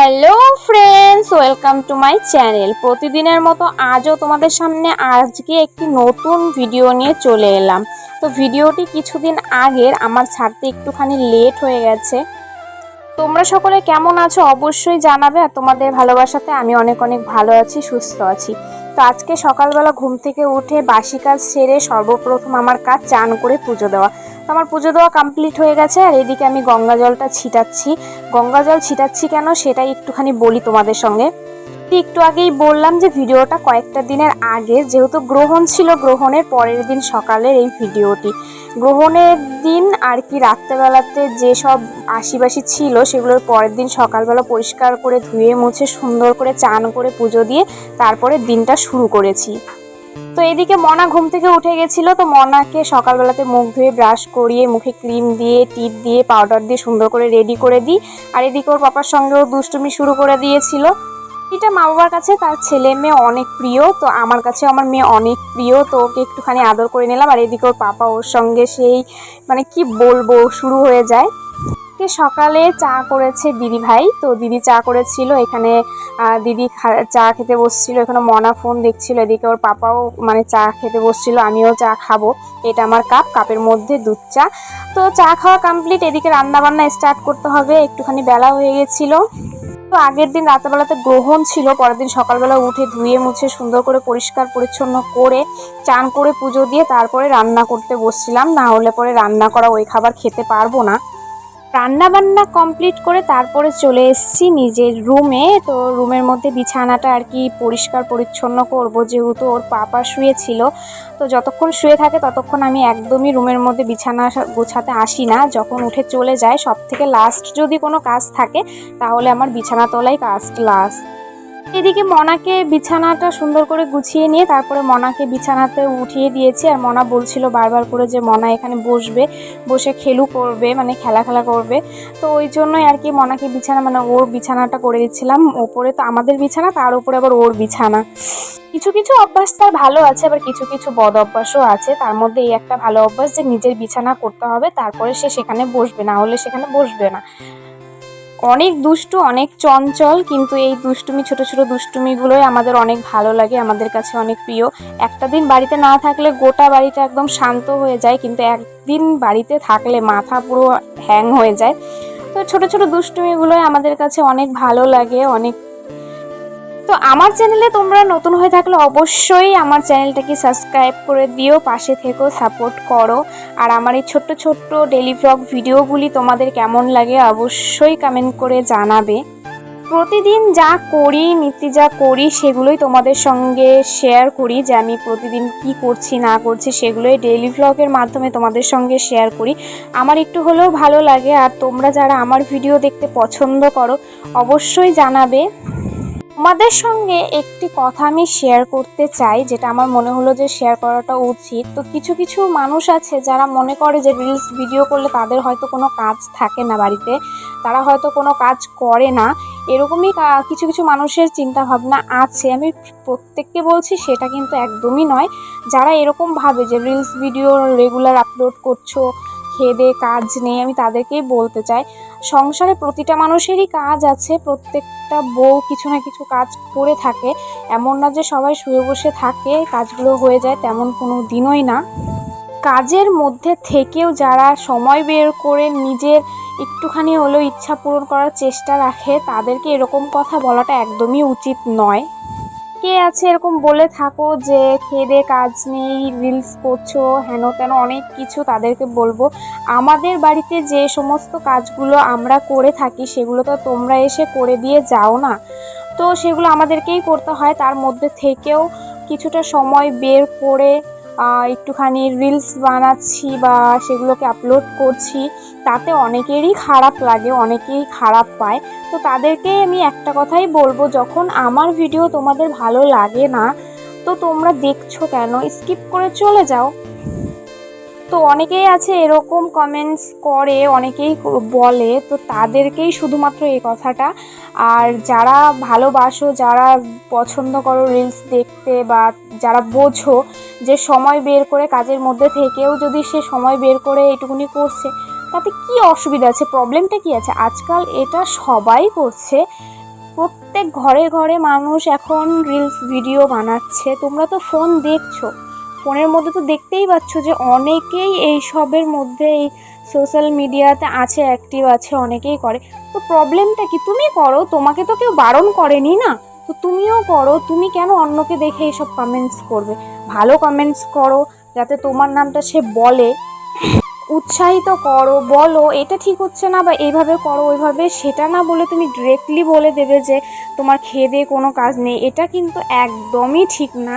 Hello friends welcome to my channel প্রতিদিনের মতো আজও তোমাদের সামনে আজকে একটি নতুন ভিডিও নিয়ে চলে এলাম। তো ভিডিওটি কিছুদিন আগের, আমার ছাড়তে একটুখানি লেট হয়ে গেছে। তোমরা সকলে কেমন আছো অবশ্যই জানাবে, আর তোমাদের ভালোবাসাতে আমি অনেক অনেক ভালো আছি, সুস্থ আছি। তো আজকে সকালবেলা ঘুম থেকে উঠে বাসি কাজ সেরে সর্বপ্রথম আমার কাজ চান করে পুজো দেওয়া। আমার পুজো দেওয়া কমপ্লিট হয়ে গেছে, আর এদিকে আমি গঙ্গা জলটা ছিটাচ্ছি। গঙ্গা জল ছিটাচ্ছি কেন সেটাই একটুখানি বলি তোমাদের সঙ্গে। একটু আগেই বললাম যে ভিডিওটা কয়েকটা দিনের আগে, যেহেতু গ্রহণ ছিল গ্রহণের পরের দিন সকালের এই ভিডিওটি। গ্রহণের দিন আর কি রাত্রেবেলাতে যেসব আশিবাসি ছিল, সেগুলোর পরের দিন সকালবেলা পরিষ্কার করে ধুয়ে মুছে সুন্দর করে চান করে পুজো দিয়ে তারপরে দিনটা শুরু করেছি। তো এদিকে মনা ঘুম থেকে উঠে গেছিল, তো মনাকে সকালবেলাতে মুখ ধুয়ে ব্রাশ করিয়ে, মুখে ক্রিম দিয়ে, টিপ দিয়ে, পাউডার দিয়ে সুন্দর করে রেডি করে দিই। আর এদিকে ওর পাপার সঙ্গেও দুষ্টুমি শুরু করে দিয়েছিল। এটা মা বাবার কাছে, তার ছেলে মেয়ে অনেক প্রিয়, তো আমার কাছে আমার মেয়ে অনেক প্রিয়, তো ওকে একটুখানি আদর করে নিলাম। আর এদিকে ওর পাপা ওর সঙ্গে সেই মানে কি বলব, শুরু হয়ে যায়। আজকে সকালে চা করেছে দিদি ভাই। তো দিদি চা করেছিল, এখানে দিদি চা খেতে বসছিল, এখানে মনা ফোন দেখছিল, এদিকে ওর পাপাও মানে চা খেতে বসছিল, আমিও চা খাব। এটা আমার কাপ, কাপের মধ্যে দুধ চা। তো চা খাওয়া কমপ্লিট এদিকে রান্নাবান্না স্টার্ট করতে হবে, একটুখানি বেলা হয়ে গেছিল। তো আগের দিন রাতেবেলাতে গ্রহণ ছিল, পরের দিন সকালবেলা উঠে ধুয়ে মুছে সুন্দর করে পরিষ্কার পরিচ্ছন্ন করে, চান করে পুজো দিয়ে তারপরে রান্না করতে বসছিলাম, না হলে পরে রান্না করা ওই খাবার খেতে পারব না। রান্না বান্না কমপ্লিট করে তারপরে চলে এসেছি নিজের রুমে তো রুমের মধ্যে বিছানাটা আর কি পরিষ্কার পরিচ্ছন্ন করব যেহেতু ওর পাপা শুয়েছিল। তো যতক্ষণ শুয়ে থাকে ততক্ষণ আমি একদমই রুমের মধ্যে বিছানা গোছাতে আসি না। যখন উঠে চলে যায় সব থেকে লাস্ট যদি কোনো কাজ থাকে তাহলে আমার বিছানা তোলাই কাজ লাস্ট এদিকে মনাকে বিছানাটা সুন্দর করে গুছিয়ে নিয়ে তারপরে মনাকে বিছানাতে উঠিয়ে দিয়েছি। আর মনা বলছিল বারবার করে যে মনা এখানে বসবে, বসে খেলু করবে মানে খেলা খেলা করবে। তো ওই জন্যই আর কি মনাকে বিছানা মানে ওর বিছানাটা করে দিচ্ছিলাম। ওপরে তো আমাদের বিছানা, তার উপরে আবার ওর বিছানা। কিছু কিছু অভ্যাস তার ভালো আছে, আবার কিছু কিছু বদ অভ্যাসও আছে। তার মধ্যে এই একটা ভালো অভ্যাস যে নিজের বিছানা করতে হবে, তারপরে সে সেখানে বসবে, না হলে সেখানে বসবে না। অনেক দুষ্টু, অনেক চঞ্চল, কিন্তু এই দুষ্টুমি, ছোট ছোট দুষ্টুমিগুলোই আমাদের অনেক ভালো লাগে, আমাদের কাছে অনেক প্রিয়। একটা দিন বাড়িতে না থাকলে গোটা বাড়িটা একদম শান্ত হয়ে যায়, কিন্তু একদিন বাড়িতে থাকলে মাথা পুরো হ্যাং হয়ে যায়। তো ছোট ছোট দুষ্টুমিগুলোই আমাদের কাছে অনেক ভালো লাগে, অনেক তো আমার চ্যানেলে তোমরা নতুন হয়ে থাকলে অবশ্যই আমার চ্যানেলটাকে সাবস্ক্রাইব করে দিও, পাশে থেকেও সাপোর্ট করো। আর আমার এই ছোট্ট ছোট্ট ডেলি ভ্লগ ভিডিওগুলি তোমাদের কেমন লাগে অবশ্যই কমেন্ট করে জানাবে। প্রতিদিন যা করি নীতি যা করি, সেগুলোই তোমাদের সঙ্গে শেয়ার করি। যে আমি প্রতিদিন কি করছি, না করছি, সেগুলোই ডেইলি ভ্লগের মাধ্যমে তোমাদের সঙ্গে শেয়ার করি। আমার একটু হলেও ভালো লাগে। আর তোমরা যারা আমার ভিডিও দেখতে পছন্দ করো, অবশ্যই জানাবে। তোমাদের সঙ্গে একটি কথা আমি শেয়ার করতে চাই, যেটা আমার মনে হলো যে শেয়ার করাটা উচিত। তো কিছু কিছু মানুষ আছে যারা মনে করে যে রিলস ভিডিও করলে তাদের হয়তো কোনো কাজ থাকে না বাড়িতে, তারা হয়তো কোনো কাজ করে না। এরকমই কিছু কিছু মানুষের চিন্তা ভাবনা আছে। আমি প্রত্যেককে বলছি সেটা কিন্তু একদমই নয়। যারা এরকম ভাবে যে রিলস ভিডিও রেগুলার আপলোড করছ খেয়ে কাজ নেই, আমি তাদেরকেই বলতে চাই। সংসারে প্রতিটা মানুষেরই কাজ আছে, প্রত্যেকটা বউ কিছু না কিছু কাজ করে থাকে। এমন না যে সবাই শুয়ে বসে থাকে, কাজগুলো হয়ে যায় তেমন কোনো দিনই না। কাজের মধ্যে থেকেও যারা সময় বের করে নিজের একটুখানি হলেও ইচ্ছা পূরণ করার চেষ্টা রাখে, তাদেরকে এরকম কথা বলাটা একদমই উচিত নয়। কে আছে এরকম বলে থাকো যে খেয়ে দে কাজ নেই রিলস করছ, হেন তেন অনেক কিছু তাদেরকে বলব। আমাদের বাড়িতে যে সমস্ত কাজগুলো আমরা করে থাকি সেগুলো তো তোমরা এসে করে দিয়ে যাও না। তো সেগুলো আমাদেরকেই করতে হয়, তার মধ্যে থেকেও কিছুটা সময় বের করে একটুখানি রিলস বানাচ্ছি বা সেগুলোকে আপলোড করছি, তাতে অনেকেরই খারাপ লাগে, অনেকেই খারাপ পায়। তো তাদেরকে আমি একটা কথাই বলব, যখন আমার ভিডিও তোমাদের ভালো লাগে না, তো তোমরা দেখছ কেন? স্কিপ করে চলে যাও। তো অনেকেই আছে এরকম কমেন্টস করে, অনেকেই বলে, তো তাদেরকেই শুধুমাত্র এই কথাটা। আর যারা ভালোবাসো, যারা পছন্দ করো রিলস দেখতে বা যারা বোঝো যে সময় বের করে কাজের মধ্যে থেকেও যদি সে সময় বের করে এটুকুনি করছে, তাতে কি অসুবিধা আছে? প্রবলেমটা কি আছে? আজকাল এটা সবাই করছে। প্রত্যেক ঘরে ঘরে মানুষ এখন রিলস ভিডিও বানাচ্ছে। তোমরা তো ফোন দেখছ। ফোনের মধ্যে তো দেখতেই পাচ্ছ যে অনেকেই এই সবের মধ্যে এই সোশ্যাল মিডিয়াতে আছে অ্যাক্টিভ আছে, অনেকেই করে। তো প্রবলেমটা কি? তুমি করো, তোমাকে তো কেউ বারণ করেনি না? তো তুমিও করো, তুমি কেন অন্যকে দেখে এইসব কমেন্টস করবে? ভালো কমেন্টস করো, যাতে তোমার নামটা সে বলে। উৎসাহিত করো, বলো, এটা ঠিক হচ্ছে না বা এইভাবে করো, ওইভাবে সেটা না বলে তুমি ডিরেক্টলি বলে দেবে যে তোমার খেয়ে দিয়ে কোনো কাজ নেই। এটা কিন্তু একদমই ঠিক না।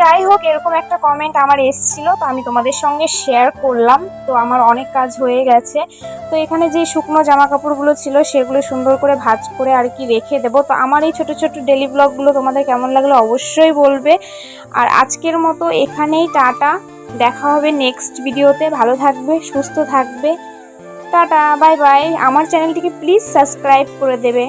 যাই হোক, এরকম একটা কমেন্ট আমার এসেছিল, তো আমি তোমাদের সঙ্গে শেয়ার করলাম। তো আমার অনেক কাজ হয়ে গেছে। তো এখানে যে শুকনো জামা কাপড়গুলো ছিল, সেগুলো সুন্দর করে ভাজ করে আর কি রেখে দেবো। তো আমার এই ছোট ছোট ডেলি ব্লগগুলো তোমাদের কেমন লাগল অবশ্যই বলবে। আর আজকের মতো এখানেই টাটা। দেখা হবে নেক্সট ভিডিওতে ভালো থাকবে, সুস্থ থাকবে। টাটা বাই বাই আমার চ্যানেলটিকে প্লিজ সাবস্ক্রাইব করে দেবে।